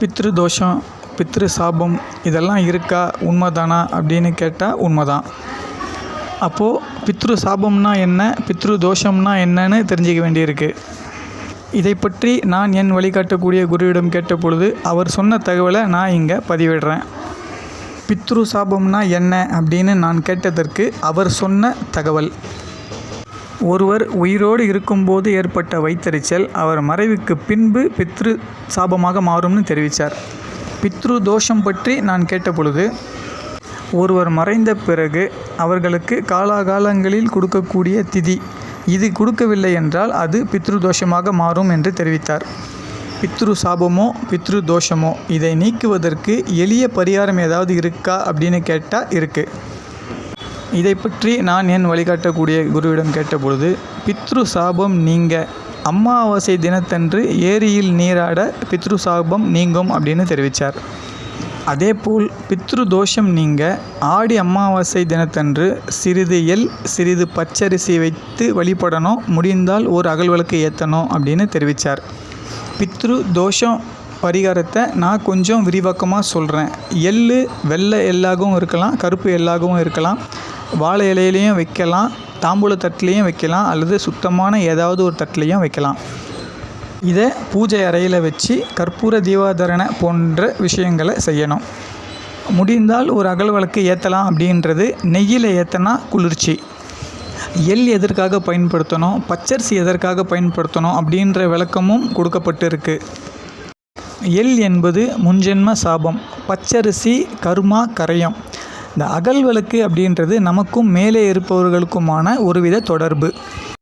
பித்ரு தோஷம் பித்ரு சாபம் இதெல்லாம் இருக்கா? உண்மைதானா? அப்படின்னு கேட்டால் உண்மை தான் அப்போது பித்ரு சாபம்னா என்ன? பித்ரு தோஷம்னா என்னன்னு தெரிஞ்சிக்க வேண்டியிருக்கு. இதை பற்றி நான் என் வழிகாட்டக்கூடிய குருவிடம் கேட்ட பொழுது அவர் சொன்ன தகவலை நான் இங்கே பதிவிடுறேன். பித்ரு சாபம்னா என்ன? அப்படின்னு நான் கேட்டதற்கு அவர் சொன்ன தகவல். ஒருவர் உயிரோடு இருக்கும்போது ஏற்பட்ட வைத்தறிச்சல் அவர் மறைவுக்கு பின்பு பித்ரு சாபமாக மாறும்னு தெரிவித்தார் பித்ரு தோஷம் பற்றி நான் கேட்ட பொழுது ஒருவர் மறைந்த பிறகு அவர்களுக்கு காலாகாலங்களில் கொடுக்கக்கூடிய திதி இது கொடுக்கவில்லை என்றால் அது பித்ரு தோஷமாக மாறும் என்று தெரிவித்தார். பித்ரு சாபமோ பித்ரு தோஷமோ இதை நீக்குவதற்கு எளிய பரிகாரம் ஏதாவது இருக்கா அப்படின்னு கேட்டால் இருக்குது இதை பற்றி நான் என் வழிகாட்டக்கூடிய குருவிடம் கேட்டபொழுது பித்ரு சாபம் நீங்க. அமாவாசை தினத்தன்று ஏரியில் நீராட பித்ரு சாபம் நீங்கும் அப்படின்னு தெரிவித்தார் அதேபோல் பித்ரு தோஷம் நீங்க. ஆடி அமாவாசை தினத்தன்று சிறிது எள் சிறிது பச்சரிசி வைத்து வழிபடணும். முடிந்தால் ஒரு அகல் விளக்கு ஏற்றணும் அப்படின்னு தெரிவித்தார் பித்ரு தோஷம் பரிகாரத்தை நான் கொஞ்சம் விரிவாக்கமாக சொல்கிறேன் எள் வெள்ளை எல்லாகவும் இருக்கலாம் கருப்பு எல்லாகவும் இருக்கலாம். வாழை இலையிலையும் வைக்கலாம் தாம்பூல தட்டுலேயும் வைக்கலாம் அல்லது சுத்தமான ஏதாவது ஒரு தட்டுலேயும் வைக்கலாம். இதை பூஜை அறையில் வச்சு கற்பூர தீபாதரணை போன்ற விஷயங்களை செய்யணும். முடிந்தால் ஒரு அகல் விளக்கு ஏற்றலாம் அப்படின்றது நெய்யில் ஏற்றினா குளிர்ச்சி. எள் எதற்காக பயன்படுத்தணும் பச்சரிசி எதற்காக பயன்படுத்தணும் அப்படின்ற விளக்கமும் கொடுக்கப்பட்டிருக்கு. எள் என்பது முன்ஜென்ம சாபம் பச்சரிசி கருமா கரையம். இந்த அகல் விளக்கு அப்படின்றது நமக்கும் மேலே இருப்பவர்களுக்குமான ஒருவித தொடர்பு.